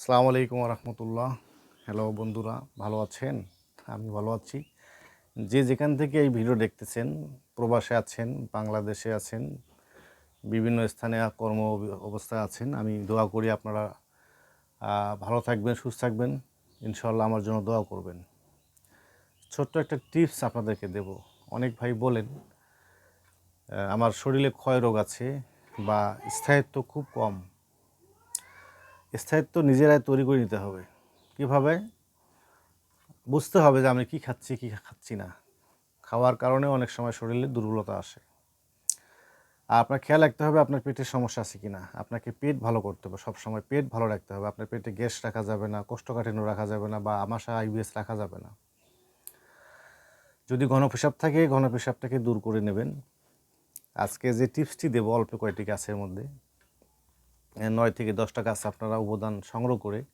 আসসালামু আলাইকুম রহমতুল্লাহ হ্যালো বন্ধুরা, ভালো আছেন? আমি ভালো আছি। যে যেখান থেকে এই ভিডিও দেখতেছেন, প্রবাসে আছেন, বাংলাদেশে আছেন, বিভিন্ন স্থানে কর্ম অবস্থায় আছেন, আমি দোয়া করি আপনারা ভালো থাকবেন, সুস্থ থাকবেন। ইনশাল্লাহ আমার জন্য দোয়া করবেন। ছোট্ট একটা টিপস আপনাদেরকে দেব। অনেক ভাই বলেন আমার শরীরে ক্ষয় রোগ আছে বা স্থায়িত্ব খুব কম। স্থায়িত্ব নিজেরাই তৈরি করে নিতে হবে। কীভাবে? বুঝতে হবে যে আমি কি খাচ্ছি কি খাচ্ছি না। খাওয়ার কারণে অনেক সময় শরীরে দুর্বলতা আসে। আর আপনার খেয়াল রাখতে হবে আপনার পেটের সমস্যা আছে কি না আপনাকে পেট ভালো করতে হবে, সবসময় পেট ভালো রাখতে হবে। আপনার পেটে গ্যাস রাখা যাবে না, কোষ্ঠকাঠিন্য রাখা যাবে না বা আমাশা আইবিএস রাখা যাবে না। যদি ঘন পেশাব থাকে ঘন পেশাবটাকে দূর করে নেবেন। আজকে যে টিপসটি দেবো, অল্প কয়েকটি গাছের মধ্যে। নয় থেকে দশটা গাছ আপনারা উপাদান সংগ্রহ করে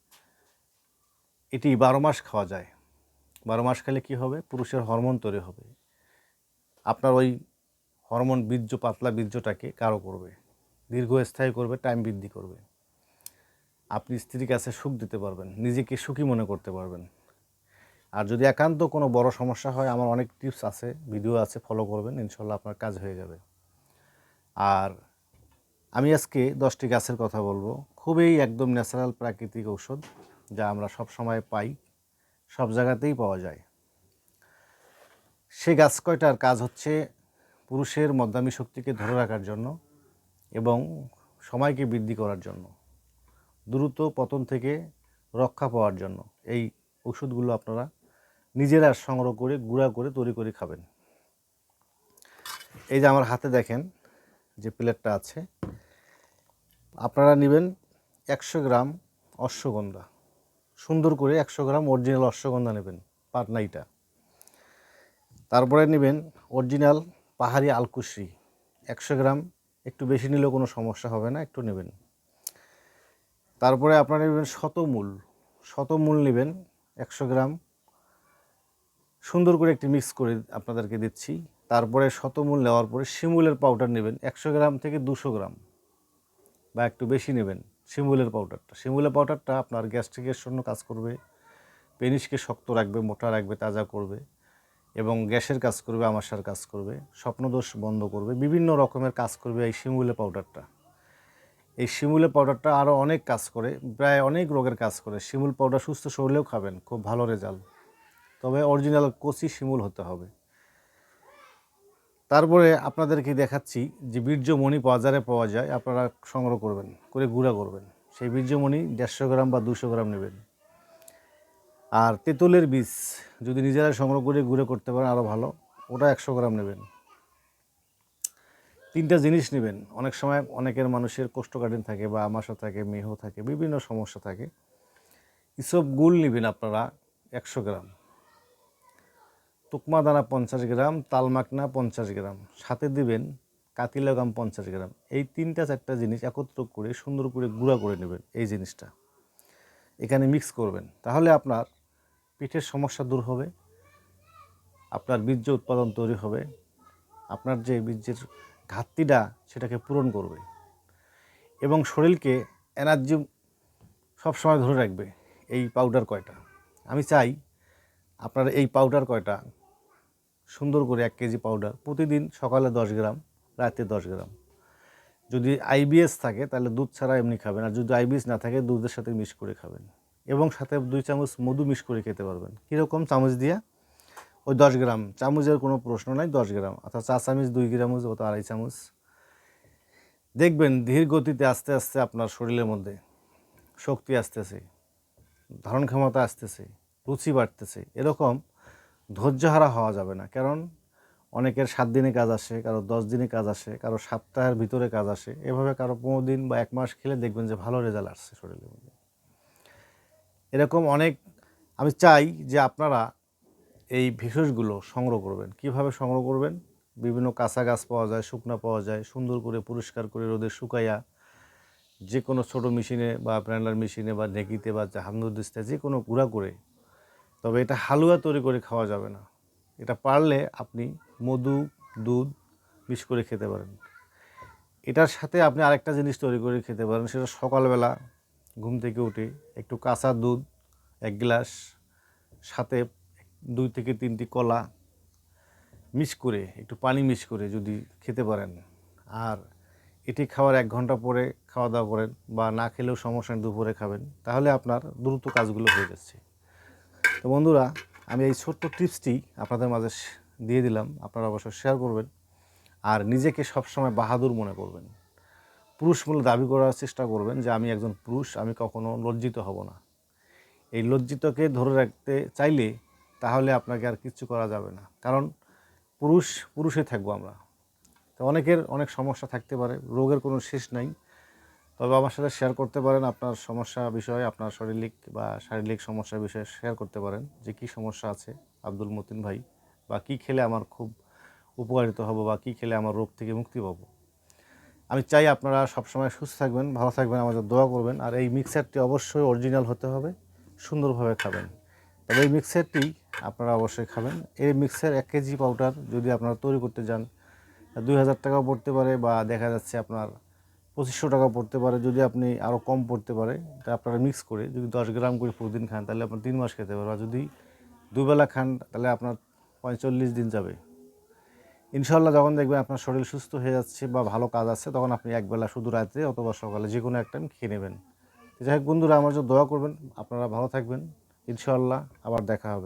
এটি বারো মাস খাওয়া যায়। বারো মাস খেলে কি হবে? পুরুষের হরমোন তৈরি হবে। আপনার ওই হরমোন বীর্য, পাতলা বীর্যটাকে কারও করবে। দীর্ঘস্থায়ী করবে, টাইম বৃদ্ধি করবে। আপনি স্ত্রীর কাছে সুখ দিতে পারবেন, নিজেকে সুখী মনে করতে পারবেন। আর যদি একান্ত কোনো বড় সমস্যা হয়, আমার অনেক টিপস আছে, ভিডিও আছে ফলো করবেন, ইনশাল্লাহ আপনার কাজ হয়ে যাবে। আর আমি আজকে দশটি গাছের কথা বলব। খুবই একদম ন্যাচারাল প্রাকৃতিক ঔষধ যা আমরা সব সময় পাই, সব জায়গাতেই পাওয়া যায়। সে গাছ কয়টার কাজ হচ্ছে পুরুষের মদ্দামি শক্তিকে ধরে রাখার জন্য এবং সময়কে বৃদ্ধি করার জন্য, দ্রুত পতন থেকে রক্ষা পাওয়ার জন্য। এই ওষুধগুলো আপনারা নিজেরা সংগ্রহ করে, গুঁড়া করে, তৈরি করে খাবেন। এই যে আমার হাতে দেখেন যে প্লেটটা আছে আপনারা নেবেন একশো গ্রাম অশ্বগন্ধা। সুন্দর করে একশো গ্রাম অরিজিনাল অশ্বগন্ধা নেবেন, পাটনাইটা। তারপরে নেবেন অরিজিনাল পাহাড়ি আলকুশ্রি একশো গ্রাম, একটু বেশি নিলেও কোনো সমস্যা হবে না, একটু নেবেন। তারপরে আপনারা নেবেন শতমূল। শতমূল নেবেন একশো গ্রাম। সুন্দর করে একটি মিক্স করে আপনাদেরকে দিচ্ছি। তারপরে শতমূল নেওয়ার পরে শিমুলের পাউডার নেবেন একশো গ্রাম থেকে দুশো গ্রাম। বা একটু বেশি নেবেন, শিমুলের পাউডারটা শিমুলের পাউডারটা আপনার গ্যাস্ট্রিকের জন্য কাজ করবে, পেনিসকে শক্ত রাখবে, মোটা রাখবে, তাজা করবে এবং গ্যাসের কাজ করবে আমাশার কাজ করবে, স্বপ্নদোষ বন্ধ করবে, বিভিন্ন রকমের কাজ করবে এই শিমুলের পাউডারটা এই শিমুলের পাউডারটা আরও অনেক কাজ করে, প্রায় অনেক রোগের কাজ করে। শিমুল পাউডার সুস্থ শরীরেও খাবেন, খুব ভালো রেজাল্ট তবে অরিজিনাল কচি শিমুল হতে হবে। তারপরে আপনাদেরকে দেখাচ্ছি যে বীর্যমণি বাজারে পাওয়া যায়, আপনারা সংগ্রহ করবেন, করে গুঁড়া করবেন। সেই বীর্যমণি দেড়শো গ্রাম বা দুশো গ্রাম নেবেন। আর তেঁতুলের বীজ যদি নিজেরা সংগ্রহ করে গুঁড়ো করতে পারেন আরও ভালো। ওটা একশো গ্রাম নেবেন। তিনটা জিনিস নেবেন। অনেক সময় অনেকের মানুষের কোষ্ঠকাঠিন থাকে বা আমাশা থাকে, মেহ থাকে, বিভিন্ন সমস্যা থাকে। এসব গুল নেবেন আপনারা একশো গ্রাম। তুকমা দানা পঞ্চাশ গ্রাম, তালমাকনা পঞ্চাশ গ্রাম, সাথে দিবেন কাতিলাগাম পঞ্চাশ গ্রাম। এই তিনটা চারটা জিনিস একত্র করে, সুন্দর করে গুঁড়া করে নেবেন এই জিনিসটা। এখানে মিক্স করবেন। তাহলে আপনার পিঠের সমস্যা দূর হবে, আপনার বীর্য উৎপাদন তৈরি হবে, আপনার যে বীর্যের ঘাটতিটা সেটাকে পূরণ করবে এবং শরীরকে এনার্জি সবসময় ধরে রাখবে এই পাউডার কয়টা। আমি চাই আপনার এই পাউডার কয়টা সুন্দর করে এক কেজি পাউডার প্রতিদিন সকালে দশ গ্রাম, রাতে দশ গ্রাম। যদি আইবিএস থাকে, তাহলে দুধ ছাড়া এমনি খাবেন। আর যদি আইবিএস না থাকে, দুধের সাথে মিক্স করে খাবেন। এবং সাথে দুই চামচ মধু মিক্স করে খেতে পারবেন। কীরকম চামচ দিয়া? ওই দশ গ্রাম। চামচের কোনো প্রশ্ন নাই, দশ গ্রাম। অর্থাৎ চা চামচ, দুই গ্রামচ অত আড়াই চামচ। দেখবেন ধীর গতিতে আস্তে আস্তে আপনার শরীরের মধ্যে শক্তি আসতেছে। ধারণ ক্ষমতা আসতেছে। রুচি বাড়তেছে। এরকম ধৈর্যহারা হওয়া যাবে না। কারণ অনেকের সাত দিনে কাজ আসে, কারও দশ দিনে কাজ আসে, কারও সপ্তাহের ভিতরে কাজ আসে। এভাবে কারও পনেরো দিন বা এক মাস খেলে দেখবেন যে ভালো রেজাল্ট আসছে শরীরের মধ্যে। এরকম অনেক, আমি চাই যে আপনারা এই ভেষজগুলো সংগ্রহ করবেন। কীভাবে সংগ্রহ করবেন? বিভিন্ন কাঁচা গাছ পাওয়া যায়, শুকনা পাওয়া যায়, সুন্দর করে পরিষ্কার করে রোদে শুকাইয়া যে কোনো ছোটো মেশিনে বা ব্র্যান্ডার মেশিনে বা ঢেকিতে বা হামদুদিস্তায় যে কোনো গুঁড়া করে তবে এটা হালুয়া তৈরি করে খাওয়া যাবে না। এটা পারলে আপনি মধু, দুধ মিশ করে খেতে পারেন। এটার সাথে আপনি আরেকটা জিনিস তৈরি করে খেতে পারেন, সেটা সকালবেলা ঘুম থেকে উঠে একটু কাঁচা দুধ, এক গ্লাস, সাথে দুই থেকে তিনটি কলা মিক্স করে, একটু পানি মিক্স করে যদি খেতে পারেন। আর এটি খাওয়ার এক ঘণ্টা পরে খাওয়া দাওয়া করেন বা না খেলেও সমস্যা দুপুরে খাবেন, তাহলে আপনার দ্রুত কাজগুলো হয়ে যাচ্ছে। তো বন্ধুরা, আমি এই ছোট্ট টিপসটি আপনাদের মাঝে দিয়ে দিলাম। আপনারা অবশ্যই শেয়ার করবেন আর নিজেকে সবসময় বাহাদুর মনে করবেন। পুরুষ বলে দাবি করার চেষ্টা করবেন যে আমি একজন পুরুষ, আমি কখনো লজ্জিত হব না। এই লজ্জিতকে ধরে রাখতে চাইলে তাহলে আপনাকে আর কিচ্ছু করা যাবে না। কারণ পুরুষ, পুরুষে থাকব আমরা। তো অনেকের অনেক সমস্যা থাকতে পারে, রোগের কোনো শেষ নাই। তবে আমার সাথে শেয়ার করতে পারেন আপনার সমস্যা বিষয়ে, আপনার শারীরিক বা শারীরিক সমস্যা বিষয়ে শেয়ার করতে পারেন যে কী সমস্যা আছে আব্দুল মতিন ভাই বা কী খেলে আমার খুব উপকারিত হব বা কী খেলে আমার রোগ থেকে মুক্তি পাব। আমি চাই আপনারা সবসময় সুস্থ থাকবেন, ভালো থাকবেন আমাদের দোয়া করবেন। আর এই মিক্সারটি অবশ্যই অরিজিনাল হতে হবে, সুন্দরভাবে খাবেন। তবে এই মিক্সারটি আপনারা অবশ্যই খাবেন। এই মিক্সার এক কেজি পাউডার যদি আপনারা তৈরি করতে যান দুই হাজার টাকাও পড়তে পারে বা দেখা যাচ্ছে আপনার পঁচিশশো টাকা পড়তে পারে, যদি আপনি আরও কম পড়তে পারে তা আপনারা মিক্স করে যদি দশ গ্রাম করে প্রতিদিন খান, তাহলে আপনার তিন মাস খেতে পারবেন। আর যদি দুবেলা খান, তাহলে আপনার পঁয়তাল্লিশ দিন যাবে। ইনশাল্লাহ যখন দেখবেন আপনার শরীর সুস্থ হয়ে যাচ্ছে বা ভালো কাজ আছে, তখন আপনি একবেলা শুধু রাত্রে অথবা সকালে যে কোনো একটা খেয়ে নেবেন। যাই হোক বন্ধুরা, আমার জন্য দোয়া করবেন। আপনারা ভালো থাকবেন। ইনশাল্লাহ আবার দেখা হবে।